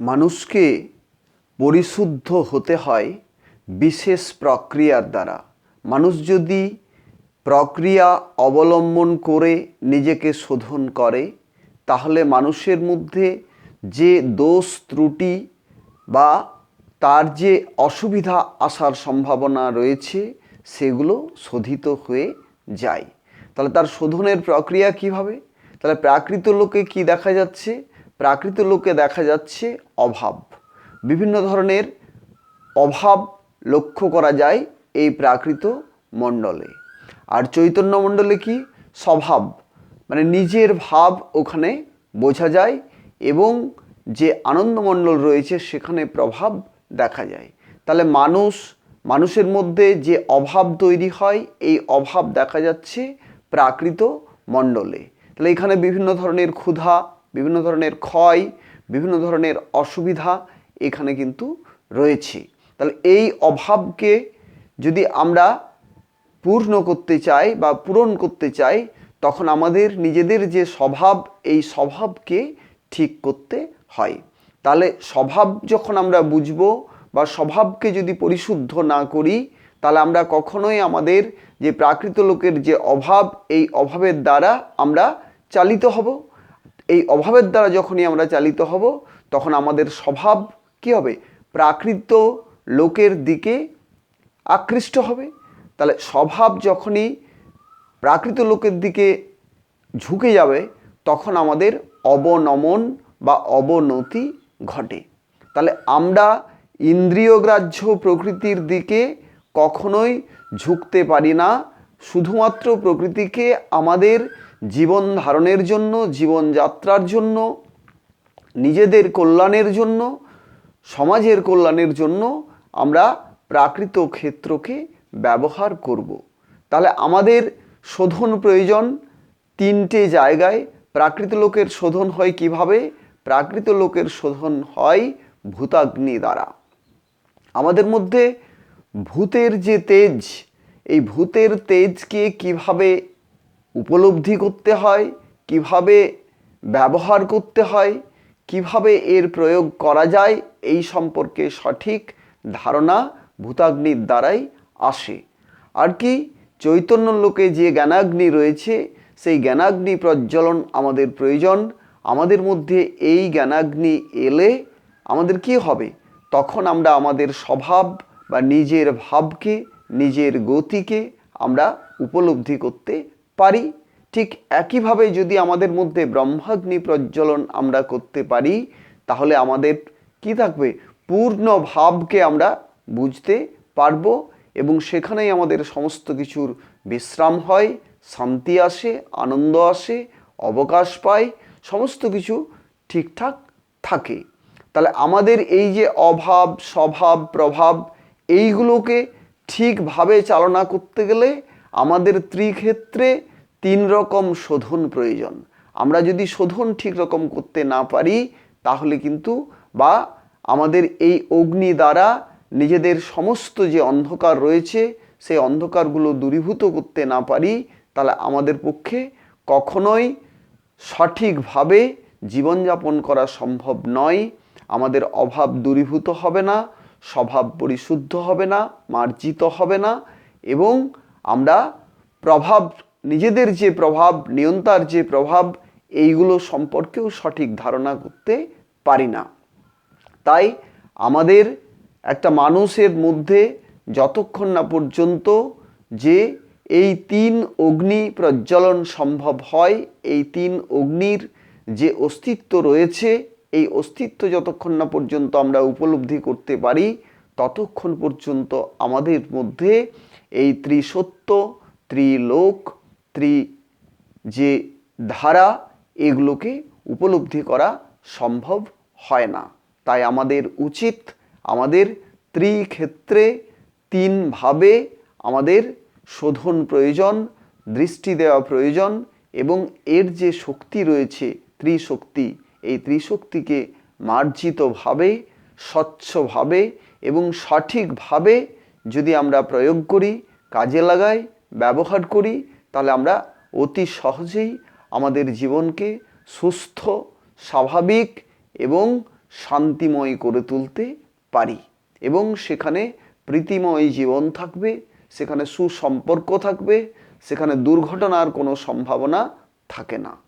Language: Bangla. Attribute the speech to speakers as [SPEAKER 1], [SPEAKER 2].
[SPEAKER 1] মানুষকে পরিশুদ্ধ হতে হয় বিশেষ প্রক্রিয়ার দ্বারা। মানুষ যদি প্রক্রিয়া অবলম্বন করে নিজেকে শোধন করে, তাহলে মানুষের মধ্যে যে দোষ, ত্রুটি বা তার যে অসুবিধা আসার সম্ভাবনা রয়েছে, সেগুলো শোধিত হয়ে যায়। তাহলে তার শোধনের প্রক্রিয়া কীভাবে? তাহলে প্রাকৃত লোকে কি দেখা যাচ্ছে? প্রাকৃত লোকে দেখা যাচ্ছে অভাব। বিভিন্ন ধরনের অভাব লক্ষ্য করা যায় এই প্রাকৃত মণ্ডলে। আর চৈতন্য মণ্ডলে কি? স্বভাব মানে নিজের ভাব ওখানে বোঝা যায় এবং যে আনন্দমণ্ডল রয়েছে সেখানে প্রভাব দেখা যায়। তাহলে মানুষ, মানুষের মধ্যে যে অভাব তৈরি হয়, এই অভাব দেখা যাচ্ছে প্রাকৃত মণ্ডলে। তাহলে এখানে বিভিন্ন ধরনের ক্ষুধা বিভিন্ন ধরনের ক্ষয়, বিভিন্ন ধরনের অসুবিধা এখানে কিন্তু রয়েছে। তাহলে এই অভাবকে যদি আমরা পূর্ণ করতে চাই বা পূরণ করতে চাই, তখন আমাদের নিজেদের যে স্বভাব, এই স্বভাবকে ঠিক করতে হয়। তাহলে স্বভাব যখন আমরা বুঝব বা স্বভাবকে যদি পরিশুদ্ধ না করি, তাহলে আমরা কখনোই আমাদের যে প্রাকৃত লোকের যে অভাব, এই অভাবের দ্বারা আমরা চালিত হব। এই অভাবের দ্বারা যখনই আমরা চালিত হব, তখন আমাদের স্বভাব কি হবে? প্রাকৃত লোকের দিকে আকৃষ্ট হবে। তাহলে স্বভাব যখনই প্রাকৃত লোকের দিকে ঝুঁকে যাবে, তখন আমাদের অবনমন বা অবনতি ঘটে। তাহলে আমরা ইন্দ্রিয়গ্রাহ্য প্রকৃতির দিকে কখনোই ঝুঁকতে পারি না। শুধুমাত্র প্রকৃতিকে আমাদের জীবন ধারণের জন্য জীবনযাত্রার জন্য, নিজেদের কল্যাণের জন্য, সমাজের কল্যাণের জন্য আমরা প্রাকৃত ক্ষেত্রকে ব্যবহার করব। তাহলে আমাদের শোধন প্রয়োজন তিনটে জায়গায়। প্রাকৃত লোকের শোধন হয় কীভাবে? প্রাকৃত লোকের শোধন হয় ভূতাগ্নি দ্বারা। আমাদের মধ্যে ভূতের যে তেজ, এই ভূতের তেজকে কীভাবে উপলব্ধি করতে হয়, কীভাবে ব্যবহার করতে হয়, কীভাবে এর প্রয়োগ করা যায়, এই সম্পর্কে সঠিক ধারণা ভূতাগ্নির দ্বারাই আসে। আর কি, চৈতন্য লোকে যে জ্ঞানাগ্নি রয়েছে, সেই জ্ঞানাগ্নি প্রজ্বলন আমাদের প্রয়োজন। আমাদের মধ্যে এই জ্ঞানাগ্নি এলে আমাদের কি হবে? তখন আমরা আমাদের স্বভাব বা নিজের ভাবকে, নিজের গতিকে আমরা উপলব্ধি করতে পারি, ঠিক একইভাবে যদি আমাদের মধ্যে ব্রহ্মাগ্নি প্রজ্বলন আমরা করতে পারি, তাহলে আমাদের কি থাকবে? পূর্ণ ভাবকে আমরা বুঝতে পারব এবং সেখানেই আমাদের সমস্ত কিছুর বিশ্রাম হয়, শান্তি আসে, আনন্দ আসে, অবকাশ পায়, সমস্ত কিছু ঠিকঠাক থাকে। তাহলে আমাদের এই যে অভাব, স্বভাব, প্রভাব, এইগুলোকে ঠিকভাবে চালনা করতে গেলে আমাদের ত্রিক্ষেত্রে তিন রকম শোধন প্রয়োজন। আমরা যদি শোধন ঠিক রকম করতে না পারি, তাহলে কিন্তু বা আমাদের এই অগ্নি দ্বারা নিজেদের সমস্ত যে অন্ধকার রয়েছে, সেই অন্ধকারগুলো দূরীভূত করতে না পারি, তাহলে আমাদের পক্ষে কখনোই সঠিকভাবে জীবনযাপন করা সম্ভব নয়। আমাদের অভাব দূরীভূত হবে না, স্বভাব পরিশুদ্ধ হবে না, মার্জিত হবে না এবং আমরা প্রভাব, নিজেদের যে প্রভাব, নিয়ন্তার যে প্রভাব, এইগুলো সম্পর্কেও সঠিক ধারণা করতে পারি না। তাই আমাদের একটা মানুষের মধ্যে যতক্ষণ না পর্যন্ত যে এই তিন অগ্নি প্রজ্বলন সম্ভব হয়, এই তিন অগ্নির যে অস্তিত্ব রয়েছে, এই অস্তিত্ব যতক্ষণ না পর্যন্ত আমরা উপলব্ধি করতে পারি, ততক্ষণ পর্যন্ত আমাদের মধ্যে এই ত্রিসত্য, ত্রিলোক, ত্রি যে ধারা, এগুলোকে উপলব্ধি করা সম্ভব হয় না। তাই আমাদের উচিত আমাদের ত্রিক্ষেত্রে তিনভাবে আমাদের শোধন প্রয়োজন, দৃষ্টি দেওয়া প্রয়োজন এবং এর যে শক্তি রয়েছে, ত্রিশক্তি, এই ত্রিশক্তিকে মার্জিতভাবে স্বচ্ছভাবে এবং সঠিকভাবে যদি আমরা প্রয়োগ করি, কাজে লাগাই, ব্যবহার করি, তাহলে আমরা অতি সহজেই আমাদের জীবনকে সুস্থ, স্বাভাবিক এবং শান্তিময় করে তুলতে পারি। এবং সেখানে প্রীতিময় জীবন থাকবে, সেখানে সুসম্পর্ক থাকবে, সেখানে দুর্ঘটনার কোনো সম্ভাবনা থাকে না।